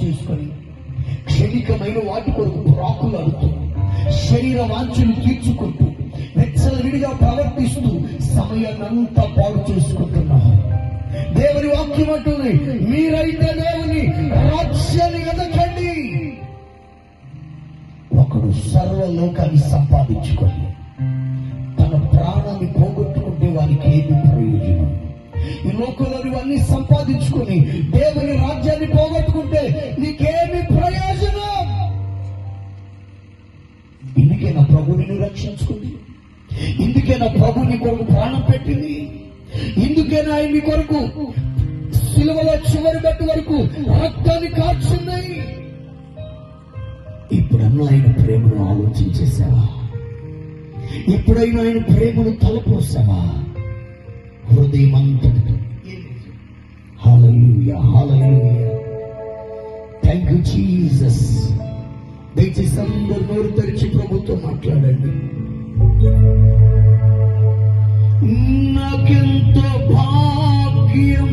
చేసుకొని క్షణికమైన వాటి కొరకు ప్రాకులు అడుతూ శరీర వాంఛలు తీర్చుకుంటూ విడిగా ప్రవర్తిస్తూ సమయాన్ని అంతా పాడు చేసుకుంటున్నాం దేవుని వాక్యం అంటుంది మీరైతే దేవుని రాజ్యాన్ని ఎదకండి ఒకడు సర్వలోకాన్ని సంపాదించుకొని తన ప్రాణాన్ని పోగొట్టుకుంటే వారికి ఏమి లోకంలో అన్ని సంపాదించుకుని దేవుని రాజ్యాన్ని పోగొట్టుకుంటే నీకేమి ప్రయోజనం? ఇందుకే నా ప్రభు నిన్ను రక్షించుకుంది. ఇందుకే నా ప్రభు నీ కొరకు ప్రాణం పెట్టింది. ఇందుకే నా నీ కొరకు సిలువలో చివరి గట్టు వరకు రక్తాన్ని కార్చింది. ఇప్పుడన్నా ఆయన ప్రేమను ఆలోచించేసావా ఎప్పుడైనా ఆయన ప్రేమను తలపోసావా? హృదయం అంతటితో hallelujah hallelujah thank you Jesus దయచేసి నోరు తెరిచి ప్రభుత్వం మాట్లాడండి. నాకెంతో భాగ్యం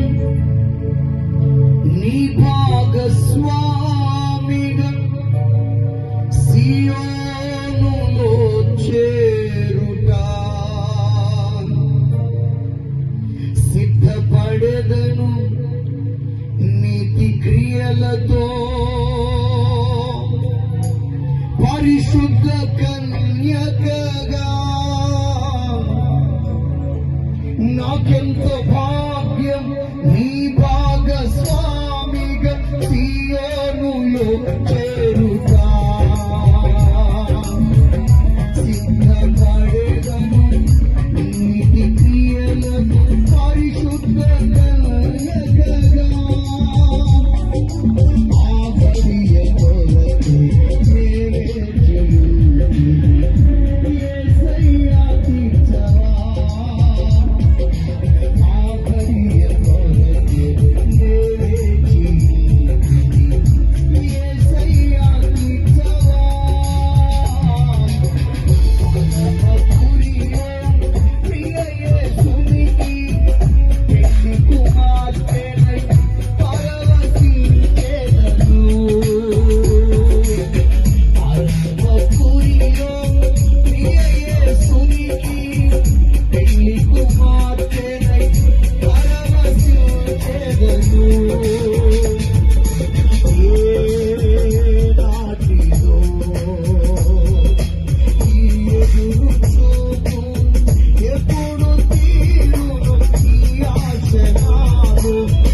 నీ భాగస్వామి క్రియలతో పరిశుద్ధ కన్యకగా నాకెంతో Thank you.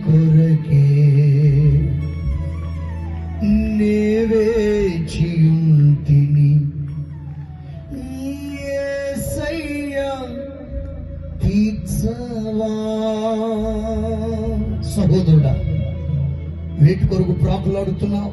కొరకే నేవే చియుంతిని సహోదరుడా వీటి కొరకు ప్రాకులాడుతున్నావు